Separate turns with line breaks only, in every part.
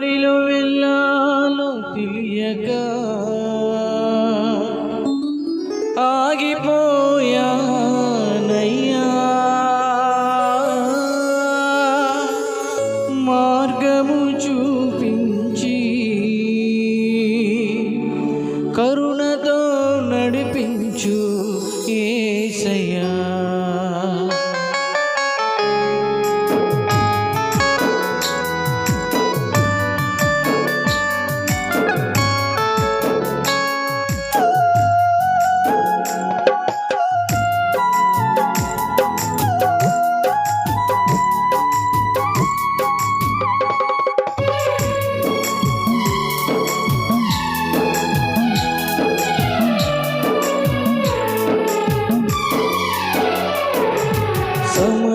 దారిలో వెళ్ళాలో తెలియక ఆగిపోయానయ్యా. మార్గము చూపింది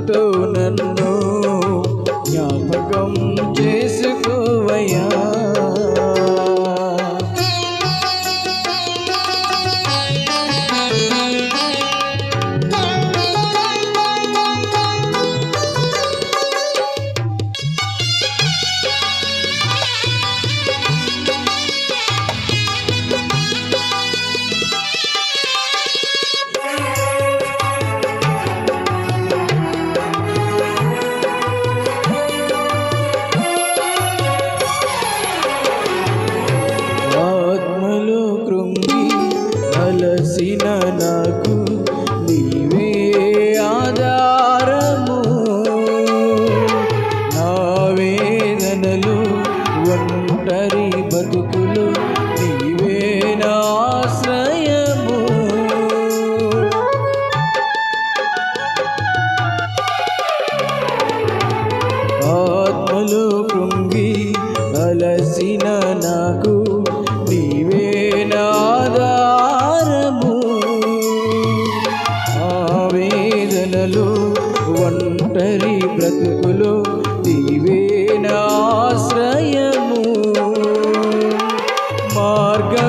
కృపతో అలసిన నాకు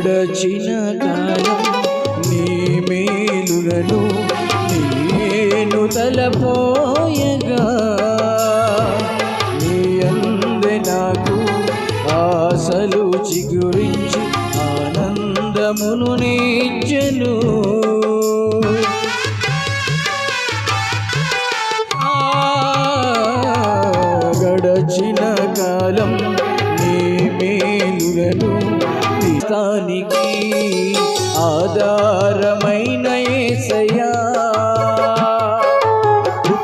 గడచిన కాలం నీ మేలులను నేను తలపోయగా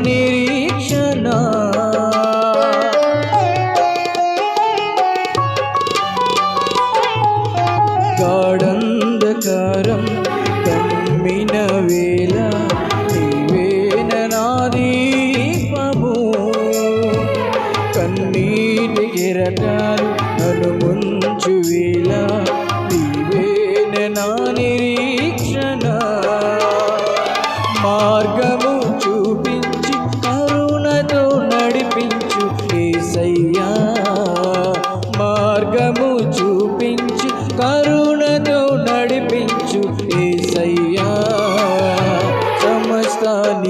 నిరీక్షణ. గాఢంధకారం తమ్మిన వేళ నీవేన నాదీపము కన్నీటి కిరటాలు నన్ను ముంచు వేళ నీవేన నా నిరీక్షణ. మా